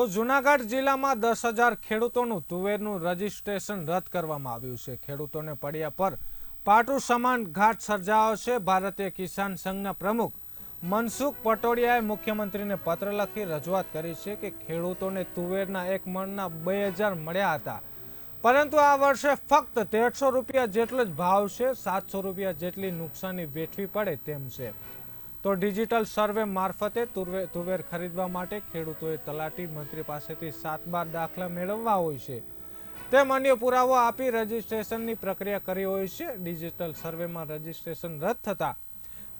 તો જૂનાગઢ જિલ્લામાં દસ હજાર ખેડૂતોનું તુવેરનું રજીસ્ટ્રેશન રદ કરવામાં આવ્યું છે. ખેડૂતોને પડ્યા પર પાટું સમાન ઘાટ સર્જાયો છે. ભારતીય કિસાન સંઘના પ્રમુખ મનસુખ પટોડિયાએ મુખ્યમંત્રીને પત્ર લખી રજૂઆત કરી છે કે ખેડૂતોને તુવેરના એક મણના બે હજાર મળ્યા હતા. પરંતુ આ વર્ષે ફક્ત તેરસો રૂપિયા જેટલો જ ભાવ છે. સાતસો રૂપિયા જેટલી નુકસાની વેઠવી પડે તેમ છે. તો ડિજિટલ સર્વે મારફતે તુવે તુવેર ખરીદવા માટે ખેડૂતોએ તલાટી મંત્રી પાસેથી સાત બાર દાખલા મેળવવા હોય છે. તેમ અન્ય પુરાવો આપી રજીસ્ટ્રેશનની પ્રક્રિયા કરી હોય છે. ડિજિટલ સર્વેમાં રજીસ્ટ્રેશન રદ થતાં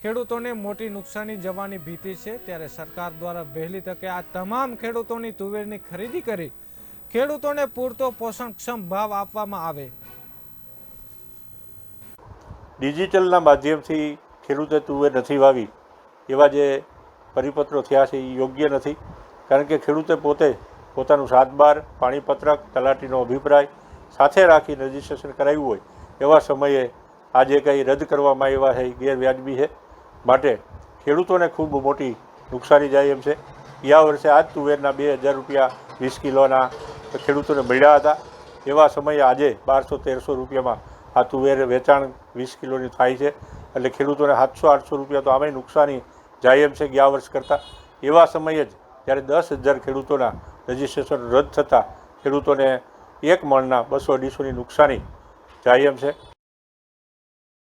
ખેડૂતોને મોટી નુકસાની જવાની ભીતિ છે. ત્યારે સરકાર દ્વારા વહેલી તકે આ તમામ ખેડૂતોની તુવેરની ખરીદી કરી ખેડૂતોને પૂરતો પોષણક્ષમ ભાવ આપવામાં આવે. ડિજિટલના માધ્યમથી ખેડૂતે તુવેર નથી વાવી. એવા જે પરિપત્રો થયા છે એ યોગ્ય નથી. કારણ કે ખેડૂતે પોતે પોતાનું સાતબાર, પાણીપત્રક, તલાટીનો અભિપ્રાય સાથે રાખીને રજીસ્ટ્રેશન કરાવ્યું હોય, એવા સમયે આ જે કંઈ રદ કરવામાં આવ્યા છે ગેરવ્યાજબી છે. માટે ખેડૂતોને ખૂબ મોટી નુકસાની જાય એમ છે. ગયા વર્ષે આ જ તુવેરના બે હજાર રૂપિયા વીસ કિલોના ખેડૂતોને મળ્યા હતા. એવા સમયે આજે બારસો તેરસો રૂપિયામાં આ તુવેર વેચાણ વીસ કિલોની થાય છે. એટલે ખેડૂતોને સાતસો, આઠસો રૂપિયા તો આમાંય નુકસાની જાય એમ છે ગયા વર્ષ કરતાં. એવા સમયે જ જ્યારે દસ હજાર ખેડૂતોના રજિસ્ટ્રેશન રદ થતાં ખેડૂતોને એક મણના બસો અઢીસોની નુકસાની જાય એમ છે.